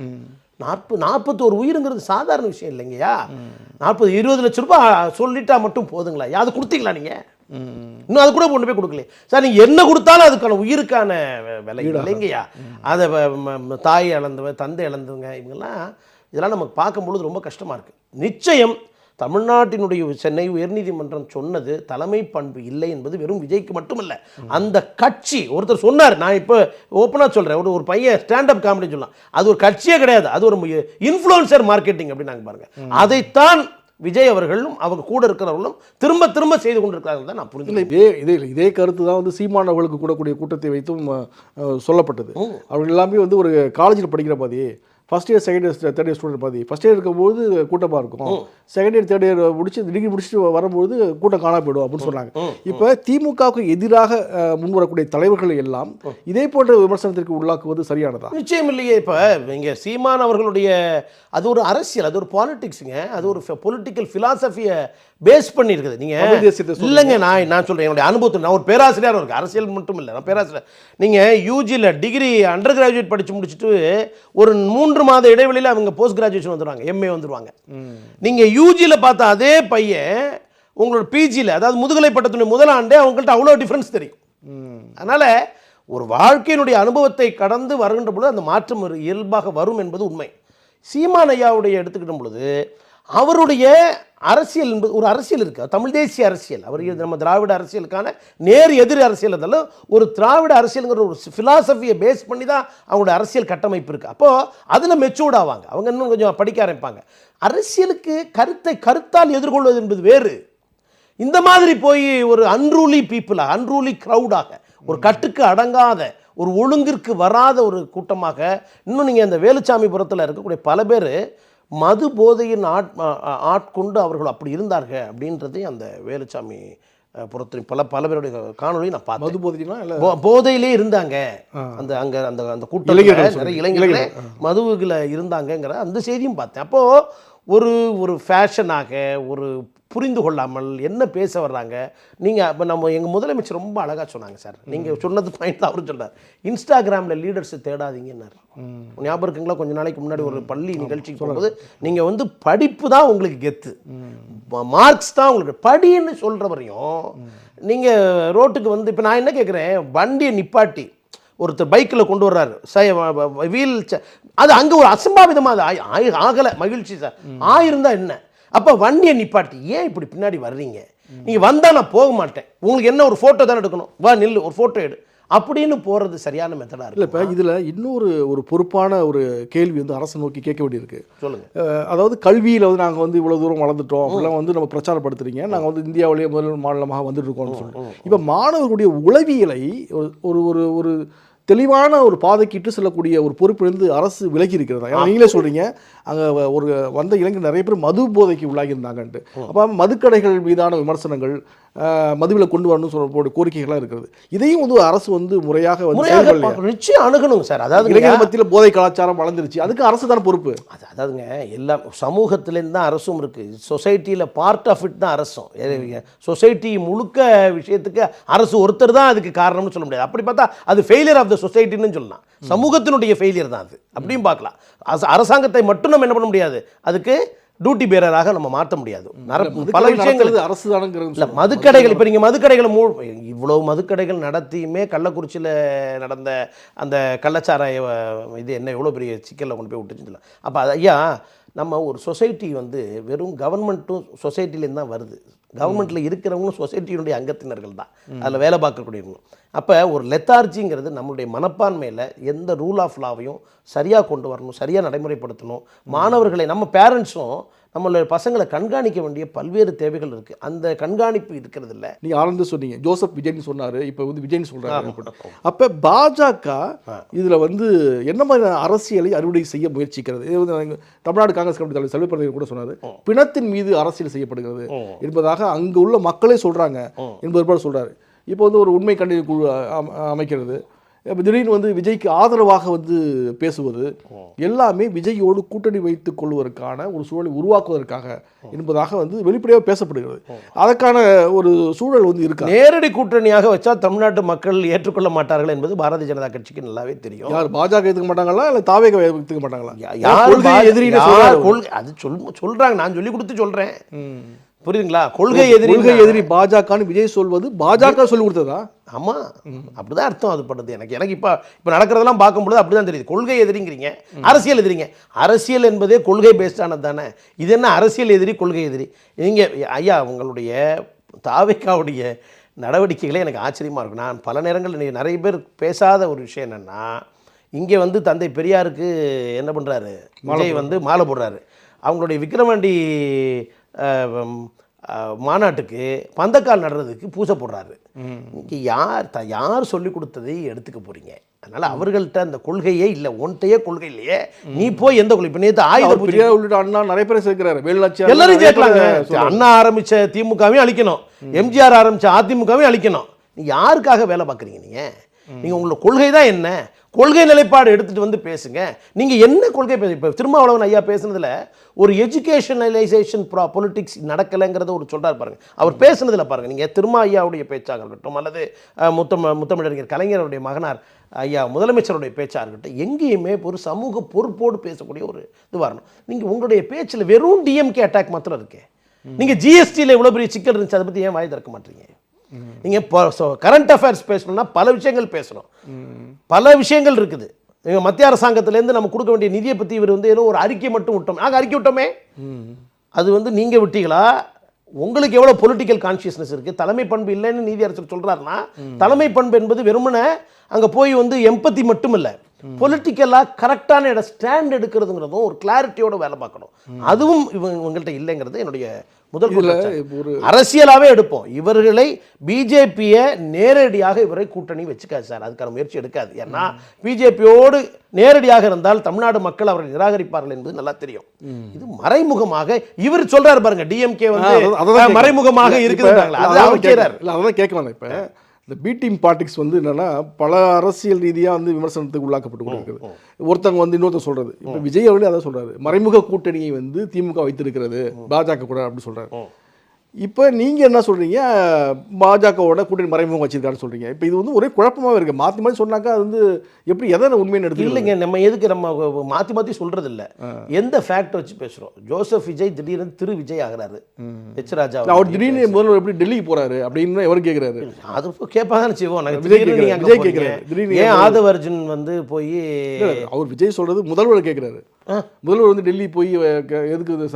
நாற்பது நாற்பத்தோரு உயிருங்கிறது சாதாரண விஷயம் இல்லைங்கய்யா. நாற்பது இருபது லட்ச ரூபாய் சொல்லிட்டா மட்டும் போதுங்களா? அது கொடுத்தீங்களா நீங்கள் இன்னும் அது கூட கொண்டு போய் கொடுக்கல சார் நீங்க என்ன கொடுத்தாலும் அதுக்கான உயிருக்கான விலை இல்லைங்கய்யா. அதை தாய் இழந்தவ தந்தை இழந்தவங்க இவங்கெல்லாம் இதெல்லாம் நமக்கு பார்க்கும்பொழுது ரொம்ப கஷ்டமா இருக்கு. நிச்சயம் தமிழ்நாட்டினுடைய சென்னை உயர்நீதிமன்றம் சொன்னது தலைமை பண்பு இல்லை என்பது வெறும் விஜய்க்கு மட்டுமல்ல. அந்த கட்சி ஒருத்தர் சொன்னார் நான் இப்போ ஓப்பனாக சொல்கிறேன் ஒரு ஒரு பையன் ஸ்டாண்டப் காமெடி சொல்லலாம் அது ஒரு கட்சியே கிடையாது. அது ஒரு இன்ஃப்ளூயன்சர் மார்க்கெட்டிங் அப்படின்னு நாங்கள் பாருங்க. அதைத்தான் விஜய் அவர்களும் அவங்க கூட இருக்கிறவர்களும் திரும்ப திரும்ப செய்து கொண்டிருக்கிறார்கள் தான் நான் புரிஞ்சு இதே இதே இதே கருத்து தான் வந்து சீமான் அவர்களுக்கு கூடக்கூடிய கூட்டத்தை வைத்தும் சொல்லப்பட்டது. அவர்கள் எல்லாமே வந்து ஒரு காலேஜில் படிக்கிற பாதி first year second year third year student பாதி. ஃபஸ்ட் இயர் இருக்கும்போது கூட்டமாக இருக்கும். செகண்ட் இயர் தேர்ட் இயர் முடிச்சு டிகிரி முடிச்சுட்டு வரும்போது கூட்டம் காணாம போயிடும் அப்படின்னு சொன்னாங்க இப்போ திமுகவுக்கு எதிராக முன்வரக்கூடிய தலைவர்கள் எல்லாம் இதே போன்ற விமர்சனத்திற்கு உள்ளாக்குவது சரியானதா? நிச்சயம் இல்லையே இப்போ. இங்கே சீமான் அவர்களுடைய அது ஒரு அரசியல் அது ஒரு பாலிடிக்ஸுங்க அது ஒரு பொலிட்டிக்கல் ஃபிலாசபியை பேஸ் பண்ணியிருக்குது. நீங்கள் இல்லைங்க நான் நான் சொல்கிறேன் என்னுடைய அனுபவத்தில் நான் ஒரு பேராசிரியராக இருக்கு அரசியல் மட்டும் இல்லை நான் பேராசிரியர். நீங்கள் யூஜியில் டிகிரி அண்டர் கிராஜுவேட் படித்து முடிச்சுட்டு ஒரு மூன்று மாத இடைவெளியில் அவங்க போஸ்ட் கிராஜுவேஷன் வந்துடுவாங்க எம்ஏ வந்துடுவாங்க நீங்கள் யூஜியில் பார்த்தா அதே பையன் உங்களோட பிஜியில் அதாவது முதுகலை பட்டத்துடைய முதல் ஆண்டே அவங்கள்ட்ட அவ்வளோ டிஃப்ரென்ஸ் தெரியும். அதனால் ஒரு வாழ்க்கையினுடைய அனுபவத்தை கடந்து வருகின்ற பொழுது அந்த மாற்றம் ஒரு இயல்பாக வரும் என்பது உண்மை. சீமான் ஐயாவுடைய எடுத்துக்கிட்ட பொழுது அவருடைய அரசியல் என்பது ஒரு அரசியல் இருக்கு. தமிழ் தேசிய அரசியல். அவர் நம்ம திராவிட அரசியலுக்கான நேர் எதிர் அரசியல் இருந்தாலும் ஒரு திராவிட அரசியலுங்கிற ஒரு ஃபிலாசபியை பேஸ் பண்ணி தான் அவங்களோட அரசியல் கட்டமைப்பு இருக்கு. அப்போ அதில் மெச்சூர்ட் ஆவாங்க. அவங்க இன்னும் கொஞ்சம் படிக்க ஆரம்பிப்பாங்க. அரசியலுக்கு கருத்தை கருத்தால் எதிர்கொள்வது என்பது வேறு. இந்த மாதிரி போய் ஒரு அன்ரூலி பீப்புளாக அன்ரூலி க்ரௌடாக ஒரு கட்டுக்கு அடங்காத ஒரு ஒழுங்கிற்கு வராத ஒரு கூட்டமாக இன்னும் நீங்கள் இந்த வேலுச்சாமிபுரத்தில் இருக்கக்கூடிய பல பேர் மது போதையின் ஆட் ஆட்கொண்டு அவர்கள் அப்படி இருந்தார்கள் அப்படின்றதையும் அந்த வேலுச்சாமி அஹ், புறத்தின் பல பல பேருடைய காணொளி நான் பார்த்தேன். மது போதைனா போதையிலே இருந்தாங்க. அந்த அங்க அந்த அந்த கூட்டம் நிறைய இளைஞர்களே மதுவுல இருந்தாங்கங்கிற அந்த செய்தியும் பார்த்தேன். அப்போ ஒரு ஒரு ஃபேஷனாக ஒரு புரிந்து கொள்ளாமல் என்ன பேச வர்றாங்க? நீங்கள் இப்போ நம்ம எங்கள் முதலமைச்சர் ரொம்ப அழகாக சொன்னாங்க சார். நீங்கள் சொன்னது பாயிண்ட் தான் அவரும் சொன்னார் இன்ஸ்டாகிராமில் லீடர்ஸ் தேடாதீங்கன்னாரு. ஞாபகம் இருக்குங்களா? கொஞ்ச நாளைக்கு முன்னாடி ஒரு பள்ளி நிகழ்ச்சிக்கு போகும்போது நீங்கள் வந்து படிப்பு தான் உங்களுக்கு கெத்து. மார்க்ஸ் தான் உங்களுக்கு. படின்னு சொல்கிறவரையும் நீங்கள் ரோட்டுக்கு வந்து இப்போ நான் என்ன கேட்குறேன் வண்டியை நிப்பாட்டி ஒருத்தர் பைக்கில் கொண்டு வர்றாரு. வீல் அது அங்கே ஒரு அசம்பாவிதமாக அது ஆகலை. மகிழ்ச்சி சார். ஆயிருந்தா என்ன? அப்போ வண்டியை நிப்பாட்டி ஏன் இப்படி பின்னாடி வர்றீங்க? நீங்கள் வந்தால் நான் போக மாட்டேன். உங்களுக்கு என்ன ஒரு ஃபோட்டோ தானே எடுக்கணும்? வா நில்லு ஒரு ஃபோட்டோ எடு. அப்படின்னு போகிறது சரியான மெத்தடாக இல்லை இருக்கு இப்போ இதில் இன்னொரு ஒரு பொறுப்பான ஒரு கேள்வி வந்து அரசு நோக்கி கேட்க வேண்டியிருக்கு. சொல்லுங்கள் அதாவது கல்வியில் வந்து நாங்கள் வந்து இவ்வளோ தூரம் வளர்ந்துட்டோம். அப்படிலாம் வந்து நம்ம பிரச்சாரப்படுத்துறீங்க. நாங்கள் வந்து இந்தியாவிலேயே முதல் மாநிலமாக வந்துட்டு இருக்கோம்னு சொல்லிட்டு இப்போ மாணவர்களுடைய உளவியலை ஒரு ஒரு ஒரு தெளிவான ஒரு பாதைக்கு இட்டு செல்லக்கூடிய ஒரு பொறுப்பிலிருந்து அரசு விலகி இருக்கிறதா ஏன்னா நீங்களே சொல்றீங்க அங்கே ஒரு வந்த இளைஞர் நிறைய பேர் மது போதைக்கு உள்ளாகி இருந்தாங்கன்ட்டு அப்போ மதுக்கடைகள் மீதான விமர்சனங்கள் மதுவில கொண்டு வரணும்னு சொல்லக்கூடிய கோரிக்கைகள்லாம் இருக்கிறது இதையும் வந்து அரசு வந்து முறையாக வந்து. நிச்சயம் அணுகணுங்க சார். அதாவது இளைஞர்கள் மத்தியில் போதை கலாச்சாரம் வளர்ந்துருச்சு. அதுக்கு அரசு தானே பொறுப்பு? அது அதாவதுங்க எல்லாம் சமூகத்திலேருந்து தான் அரசும் இருக்குது சொசைட்டியில் பார்ட் ஆஃப் இட் தான் அரசும். சொசைட்டி முழுக்க விஷயத்துக்கு அரசு ஒருத்தர் தான் அதுக்கு காரணம்னு சொல்ல முடியாது. அப்படி பார்த்தா அது ஃபெயிலியர் ஆஃப் த சொசைட்டின்னு சொல்லலாம். சமூகத்தினுடைய ஃபெயிலியர் தான் அது. அப்படியும் பார்க்கலாம். அரச- அரசாங்கத்தை மட்டும் நம்ம என்ன பண்ண முடியாது. அதுக்கு டியூட்டி பேரராக நம்ம மாற்ற முடியாது. பல விஷயங்கள் அரசு இல்லை மதுக்கடைகள் இப்போ நீங்கள் மதுக்கடைகளை மூ இவ்வளவு மதுக்கடைகள் நடத்தியுமே கள்ளக்குறிச்சியில் நடந்த அந்த கள்ளச்சாராய இது என்ன எவ்வளோ பெரிய சிக்கலில் கொண்டு போய் விட்டுச்சுல அப்போ அது ஐயா நம்ம ஒரு சொசைட்டி வந்து வெறும் கவர்மெண்ட்டும் சொசைட்டிலேருந்து தான் வருது. கவர்மெண்ட்டில் இருக்கிறவங்களும் சொசைட்டியினுடைய அங்கத்தினர்கள் தான் அதில் வேலை பார்க்கக்கூடியவங்க. அப்போ ஒரு லெத்தார்ஜிங்கிறது நம்மளுடைய மனப்பான்மையில் எந்த ரூல் ஆஃப் லாவையும் சரியாக கொண்டு வரணும் சரியாக நடைமுறைப்படுத்தணும். மாணவர்களை நம்ம பேரண்ட்ஸும் நம்மளுடைய பசங்களை கண்காணிக்க வேண்டிய பல்வேறு தேவைகள் இருக்குது அந்த கண்காணிப்பு இருக்கிறது இல்ல நீங்க ஆனந்து சொன்னீங்க. ஜோசப் விஜய்னு சொன்னாரு. இப்போ வந்து விஜய்னு சொல்றாரு. அப்ப பாஜக இதுல வந்து என்ன மாதிரியான அரசியலை அறுவடை செய்ய முயற்சிக்கிறது? இது வந்து தமிழ்நாடு காங்கிரஸ் கமிட்டி தலைவர் செல்வப்பிரதமர் கூட சொன்னாரு. பிணத்தின் மீது அரசியல் செய்யப்படுகிறது என்பதாக அங்க உள்ள மக்களே சொல்றாங்க என்பது போல சொல்றாரு. இப்போ வந்து ஒரு உண்மை கண்டறிய குழு அம- அமைக்கிறது. இப்போ திடீர்னு வந்து விஜய்க்கு ஆதரவாக வந்து பேசுவது எல்லாமே விஜயோடு கூட்டணி வைத்துக் கொள்வதற்கான ஒரு சூழலை உருவாக்குவதற்காக என்பதாக வந்து வெளிப்படையாக பேசப்படுகிறது. அதற்கான ஒரு சூழல் வந்து இருக்கா? நேரடி கூட்டணியாக வச்சா தமிழ்நாட்டு மக்கள் ஏற்றுக்கொள்ள மாட்டார்கள் என்பது பாரதிய ஜனதா கட்சிக்கு நல்லாவே தெரியும். யார் பாஜக எடுத்துக்க மாட்டாங்களா இல்லை தாவேக எடுத்துக்க மாட்டாங்களா? யார் கொள்கை அது சொல் சொல்றாங்க. நான் சொல்லி கொடுத்து சொல்றேன். புரியுதுங்களா? கொள்கை எதிரி கொள்கை எதிரி பாஜகன்னு விஜய் சொல்வது பாஜக சொல்லி கொடுத்ததா? ஆமா. அப்படிதான் அர்த்தம் அது பண்ணுது எனக்கு எனக்கு இப்போ இப்போ நடக்கிறதெல்லாம் பார்க்கும்பொழுது அப்படிதான் தெரியுது. கொள்கை எதிரிங்கிறீங்க. அரசியல் எதிரிங்க. அரசியல் என்பதே கொள்கை பேஸ்டானது தானே. இது என்ன அரசியல் எதிரி கொள்கை எதிரி? நீங்க ஐயா உங்களுடைய தாவைக்காவுடைய நடவடிக்கைகளே எனக்கு ஆச்சரியமா இருக்கும். நான் பல நேரங்களில் நிறைய பேர் பேசாத ஒரு விஷயம் என்னன்னா இங்கே வந்து தந்தை பெரியாருக்கு என்ன பண்றாரு? விஜய் வந்து மாலை போடுறாரு. அவங்களுடைய அஹ், மாநாட்டுக்கு பந்தக்கால் நடுறதுக்கு பூசை போடுறாரு. இங்கே யார் த யார் சொல்லி கொடுத்ததை எடுத்துக்க போறீங்க? அதனால அவர்கள்ட்ட அந்த கொள்கையே இல்லை. உன்கிட்டயே கொள்கை இல்லையே. நீ போய் எந்த கொள்கை? இப்போ நேற்று ஆயுத அவர் பூஜை. பெரியார் உள்ளிட்ட அண்ணா நிறைய பேர் சேர்க்கிறாரு. வேலுநாச்சியார் எல்லாரும் சேர்க்கலாங்க. அண்ணா ஆரம்பிச்ச திமுகவையும் அழிக்கணும். எம்ஜிஆர் ஆரம்பிச்ச அதிமுகவையும் அழிக்கணும். நீ யாருக்காக வேலை பார்க்குறீங்க நீங்க? நீங்க உங்களோட கொள்கை தான் என்ன? கொள்கை நிலைப்பாடு எடுத்துட்டு வந்து பேசுங்க. நீங்க என்ன கொள்கை பேச இப்போ திருமாவளவன் ஐயா பேசுனதுல ஒரு எஜுகேஷனலைசேஷன் ப்ரா பொலிட்டிக்ஸ் நடக்கலைங்கிறத ஒரு சொல்றாரு பாருங்க. அவர் பேசுனதுல பாருங்க. நீங்க திருமா ஐயாவுடைய பேச்சாக இருக்கட்டும் அல்லது முத்தம் முத்தமிழறிஞர் கலைஞருடைய மகனார் ஐயா முதலமைச்சருடைய பேச்சாக இருக்கட்டும் எங்கேயுமே ஒரு சமூக பொறுப்போடு பேசக்கூடிய ஒரு இது வரணும் நீங்க உங்களுடைய பேச்சில் வெறும் டிஎம்கே அட்டாக் மாத்திரம் இருக்கே. நீங்க ஜிஎஸ்டியில் இவ்வளோ பெரிய சிக்கல் இருந்துச்சு அதை பற்றி ஏன் வாய் திறக்க மாட்டீங்க? நீங்கள் இப்போ கரண்ட் அஃபேர்ஸ் பேசணும்னா பல விஷயங்கள் பேசணும். பல விஷயங்கள் இருக்குது. எங்கள் மத்திய அரசாங்கத்திலேருந்து நம்ம கொடுக்க வேண்டிய நிதியை பற்றி இவர் வந்து ஏதோ ஒரு அறிக்கை மட்டும் விட்டோம். நாங்கள் அறிக்கை விட்டோமே? அது வந்து நீங்கள் விட்டீங்களா? உங்களுக்கு எவ்வளோ பொலிட்டிக்கல் கான்ஷியஸ்னஸ் இருக்குது தலைமை பண்பு இல்லைன்னு நீதியரசர் சொல்கிறாருன்னா தலைமை பண்பு என்பது வெறுமனை அங்கே போய் வந்து எம்பத்தி மட்டும் இல்லை. பொலிட்டிக்கலாக கரெக்டான இடம் ஸ்டாண்ட் எடுக்கிறதுங்கிறதும் ஒரு கிளாரிட்டியோட வேலை பார்க்கணும். அதுவும் இவங்க இவங்கள்ட்ட இல்லைங்கிறது என்னுடைய முதல் ஒரு அரசியலாவே எடுப்போம். இவர்களை பிஜேபியை நேரடியாக இவரை கூட்டணி வச்சுக்காது சார். அதுக்கான முயற்சி எடுக்காது. ஏன்னா பிஜேபியோடு நேரடியாக இருந்தால் தமிழ்நாடு மக்கள் அவரை நிராகரிப்பார்கள் என்பது நல்லா தெரியும். இது மறைமுகமாக இவர் சொல்றாரு பாருங்க டிஎம்கே வந்து மறைமுகமாக அது அதான் அவர் கேட்க- செய்றாரு. இல்ல, அதான் கேட்க வந்தேன் இப்போ. இந்த பி டீம் பாலிடிக்ஸ் வந்து என்னன்னா பல அரசியல் ரீதியா வந்து விமர்சனத்துக்கு உள்ளாக்கப்பட்டு கொண்டிருக்குது ஒருத்தவங்க வந்து இன்னொருத்தர் சொல்றது. இப்போ விஜய் அவர்களே அதான் சொல்றாரு. மறைமுக கூட்டணியை வந்து திமுக வைத்திருக்கிறது பாஜக கூட அப்படி சொல்றாரு. இப்போ நீங்க என்ன சொல்றீங்க? பாஜகவோட கூட்டணி மறைமுகம் வச்சிருக்காருன்னு சொல்றீங்க. இப்போ இது வந்து ஒரே குழப்பமாவே இருக்கு. மாத்தி மாத்தி சொன்னாக்கா அது வந்து எப்படி எதை உண்மையை எடுத்து இல்லைங்க நம்ம எதுக்கு நம்ம மாத்தி மாத்தி சொல்றது இல்ல எந்த ஃபேக்ட் வச்சு பேசுறோம்? ஜோசப் விஜய் திடீர்னு திரு விஜய் ஆகுறாரு. எச் ராஜா அவர் திடீர்னு முதல்வர் எப்படி டெல்லிக்கு போறாரு அப்படின்னு எவர் கேட்கிறாரு அது கேட்பாதானே செய்வோம். நாங்க விஜய். திடீர்னு ஏன் ஆதவ அர்ஜுன் வந்து போய் அவர் விஜய் சொல்றது முதல்வர் கேட்கிறாரு முதல்வர் வந்து டெல்லி போய் எதுக்கு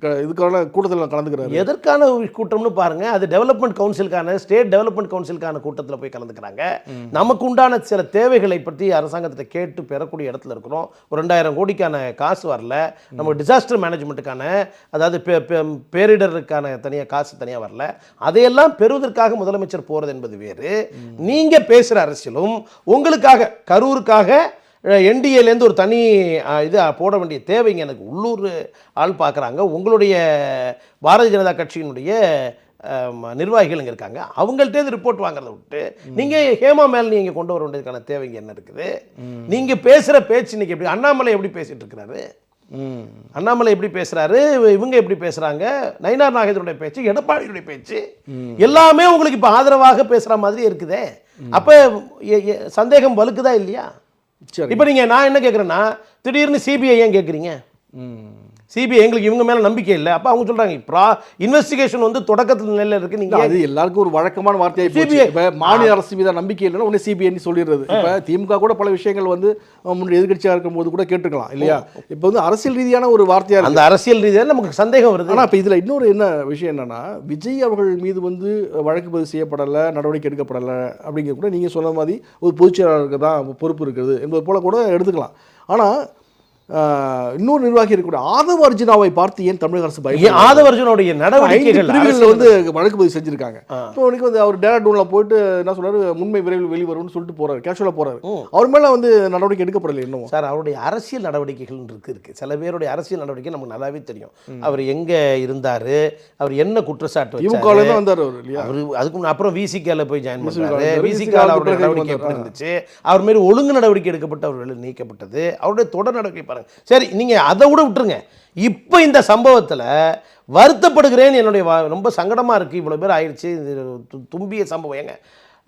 க- இதுக்கான கூட்டத்தில் கலந்துக்கிறாரு. எதற்கான கூட்டம்னு பாருங்க அது டெவலப்மெண்ட் கவுன்சிலுக்கான ஸ்டேட் டெவலப்மெண்ட் கவுன்சிலுக்கான கூட்டத்தில் போய் கலந்துக்கிறாங்க. நமக்கு உண்டான சில தேவைகளை பற்றி அரசாங்கத்தை கேட்டு பெறக்கூடிய இடத்துல இருக்கிறோம். ஒரு ரெண்டாயிரம் கோடிக்கான காசு வரல. நம்ம டிசாஸ்டர் மேனேஜ்மெண்ட்டுக்கான அதாவது பேரிடருக்கான தனியாக காசு தனியாக வரல. அதையெல்லாம் பெறுவதற்காக முதலமைச்சர் போகிறது என்பது வேறு. நீங்கள் பேசுகிற அரசியலும் உங்களுக்காக கரூருக்காக என்டிஏலேருந்து ஒரு தனி இது போட வேண்டிய தேவைங்க. எனக்கு உள்ளூர் ஆள் பார்க்குறாங்க. உங்களுடைய பாரதிய ஜனதா கட்சியினுடைய நிர்வாகிகள் இங்கே இருக்காங்க. அவங்கள்ட்டேருந்து ரிப்போர்ட் வாங்குறத விட்டு நீங்கள் ஹேமா மேல் நீங்கள் கொண்டு வர வேண்டியதுக்கான தேவைங்க. என்ன இருக்குது? நீங்கள் பேசுகிற பேச்சு இன்னைக்கு எப்படி அண்ணாமலை எப்படி பேசிட்டு இருக்கிறாரு? அண்ணாமலை எப்படி பேசுறாரு? இவங்க எப்படி பேசுறாங்க? நயினார் நாகேந்திரனுடைய பேச்சு எடப்பாடியுடைய பேச்சு எல்லாமே உங்களுக்கு இப்போ ஆதரவாக பேசுற மாதிரி இருக்குதே. அப்ப சந்தேகம் வலுக்குதா இல்லையா? சரி. இப்போ நீங்க நான் என்ன கேட்குறேன்னா திடீர்னு சிபிஐ ஏன் கேட்குறீங்க சிபிஐ எங்களுக்கு இவங்க மேல நம்பிக்கை இல்லை. அப்ப அவங்க சொல்றாங்க ப்ரா இன்வெஸ்டிகேஷன் வந்து தொடக்கத்துல நிலையில இருக்கு. இல்ல, நீங்க அது எல்லாருக்கும் ஒரு வழக்கமான வார்த்தையாகி CBI. இப்ப மாநில அரசு மீது நம்பிக்கை இல்லைன்னா உடனே சிபிஐன்னு சொல்லிடுறது. இப்ப திமுக கூட பல விஷயங்கள் வந்து முன்னாடி எதிர்க்கட்சியா இருக்கும்போது கூட கேட்டுக்கலாம் இல்லையா? இப்போ வந்து அரசியல் ரீதியான ஒரு வார்த்தையா இருக்கு. அந்த அரசியல் ரீதியாக நமக்கு சந்தேகம் வருது. ஆனா இப்போ இதுல இன்னொரு என்ன விஷயம் என்னன்னா விஜய் அவர்கள் மீது வந்து வழக்கு பதிவு செய்யப்படலை நடவடிக்கை எடுக்கப்படலை அப்படிங்கிற கூட நீங்க சொன்ன மாதிரி ஒரு பொதுச் செயலாளருக்கு தான் பொறுப்பு இருக்குது என்பது போல கூட எடுத்துக்கலாம். ஆனா ஆஹ், இன்னொரு நிர்வாகி இருக்கக்கூடிய ஆதவ அர்ஜுனாவை பார்த்து ஏன் தமிழக அரசு பயப்படுது ஆதவர்ஜுனுடைய ஐந்து நடவடிக்கைகள் பிரிவுகளில் வந்து வழக்கு பதிவு செஞ்சிருக்காங்க. இப்போ உனக்கு வந்து அவர் டேரக்டூனில் போயிட்டு என்ன சொல்றாரு? முன்மை விரைவில் வெளிவரும்னு சொல்லிட்டு போறாரு கேஷுவலாக போறாரு. அவர் மேல வந்து நடவடிக்கை எடுக்கப்படலை இன்னும். சார் அவருடைய அரசியல் நடவடிக்கைகள் இருக்கு இருக்கு. சில பேருடைய அரசியல் நடவடிக்கை நமக்கு நல்லாவே தெரியும். அவர் எங்க இருந்தாரு? அவர் என்ன குற்றச்சாட்டு வச்சாரு? தான் வந்தார் அவர் இல்லையா? அவரு அதுக்கு முன்ன- அப்புறம் விசிகால போய் ஜாயின் பண்ணாரு. விசிகால அவருடைய நடவடிக்கை எப்படி. இருந்துச்சு? அவர் மாரி ஒழுங்கு நடவடிக்கை எடுக்கப்பட்டு அவர் நீக்கப்பட்டது. அவருடைய தொடர் நடவடிக்கை பாருங்க. சரி நீங்க அதை விட விட்டுருங்க. இப்போ இந்த சம்பவத்துல வருத்தப்படுகிறேன் என்னுடைய ரொம்ப சங்கடமா இருக்கு. இவ்வளவு பேர் ஆயிடுச்சு. இது தும்பிய சம்பவம். ஏங்க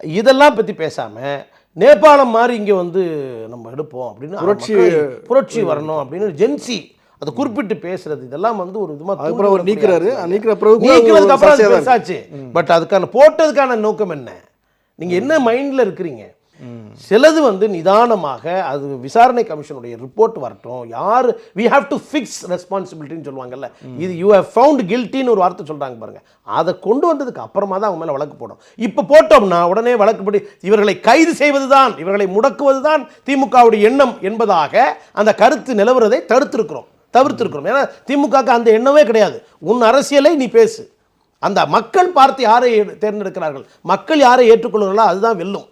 இதெல்லாம் பத்தி பேசாம நேபாளம் மாதிரி இங்க வந்து நம்ம எடுப்போம் அப்படின்னு புரட்சி- புரட்சி வரணும் அப்படின்னு ஜென்சி அதை குறிப்பிட்டு பேசுறது. இதெல்லாம் வந்து ஒரு விதமா அதுக்கப்புறம் அவர் நீக்கிறாரு. நீக்கிற பிறகு நீக்கிறதுக்கு அப்புறம். பெருசாச்சு. பட் அதுக்கான போட்டதுக்கான நோக்கம் என்ன? நீங்க என்ன மைண்ட்ல இருக்கிறீங்க? சிலது வந்து நிதானமாக அது விசாரணை கமிஷனுடைய ரிப்போர்ட் வரட்டும். யார் வி ஹாவ் டு ஃபிக்ஸ் ரெஸ்பான்சிபிலிட்டின்னு சொல்லுவாங்கல்ல. இது யூ ஹவ் ஃபவுண்ட் கில்ட்டின்னு ஒரு வார்த்தை சொல்கிறாங்க பாருங்க. அதை கொண்டு வந்ததுக்கு அப்புறமா தான் அவங்க மேலே வழக்கு போடும். இப்போ போட்டோம்னா உடனே வழக்குப்படி இவர்களை கைது செய்வது தான் இவர்களை முடக்குவதுதான் திமுகவுடைய எண்ணம் என்பதாக அந்த கருத்து நிலவுறதை தடுத்திருக்கிறோம் தவிர்த்திருக்கிறோம். ஏன்னா திமுகவுக்கு அந்த எண்ணமே கிடையாது. உன் அரசியலை நீ பேசு. அந்த மக்கள் பார்த்து யாரை தேர்ந்தெடுக்கிறார்கள்? மக்கள் யாரை ஏற்றுக்கொள்கிறார்களோ அதுதான் வெல்லும்.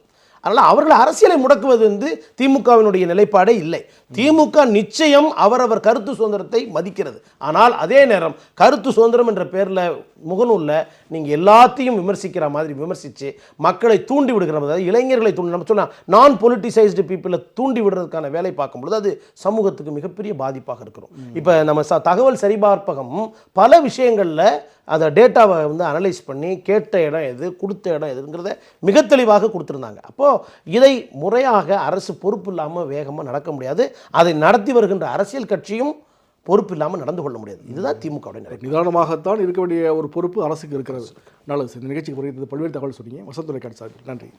அதனால் அவர்கள் அரசியலை முடக்குவது வந்து திமுகவினுடைய நிலைப்பாடே இல்லை. திமுக நிச்சயம் அவரவர் கருத்து சுதந்திரத்தை மதிக்கிறது. ஆனால் அதே நேரம் கருத்து சுதந்திரம் என்ற பேரில் முகநூலில் நீங்கள் எல்லாத்தையும் விமர்சிக்கிற மாதிரி விமர்சித்து மக்களை தூண்டி விடுகிற மாதிரி அதாவது இளைஞர்களை தூண்டி நம்ம சொன்னால் நான் பொலிட்டிசைஸ்டு பீப்புளை தூண்டி விடுறதுக்கான வேலை பார்க்கும் பொழுது அது சமூகத்துக்கு மிகப்பெரிய பாதிப்பாக இருக்கிறோம். இப்போ நம்ம ச தகவல் சரிபார்ப்பகம் பல விஷயங்களில் அதை டேட்டாவை வந்து அனலைஸ் பண்ணி கேட்ட இடம் எது கொடுத்த இடம் எதுங்கிறத மிக தெளிவாக கொடுத்துருந்தாங்க. அப்போது இதை முறையாக அரசு பொறுப்பு இல்லாமல் வேகமாக நடக்க முடியாது. அதை நடத்தி வருகின்ற அரசியல் கட்சியும் பொறுப்பு இல்லாமல் நடந்து கொள்ள முடியாது. இதுதான் நிலை நிதானமாகத்தான் இருக்க வேண்டிய ஒரு பொறுப்பு அரசுக்கு இருக்கிறது. நல்லது. சார் இந்த நிகழ்ச்சிக்கு பல்வேறு தகவல் சொன்னீங்க. வசந்துரை காட்டு சார் நன்றி.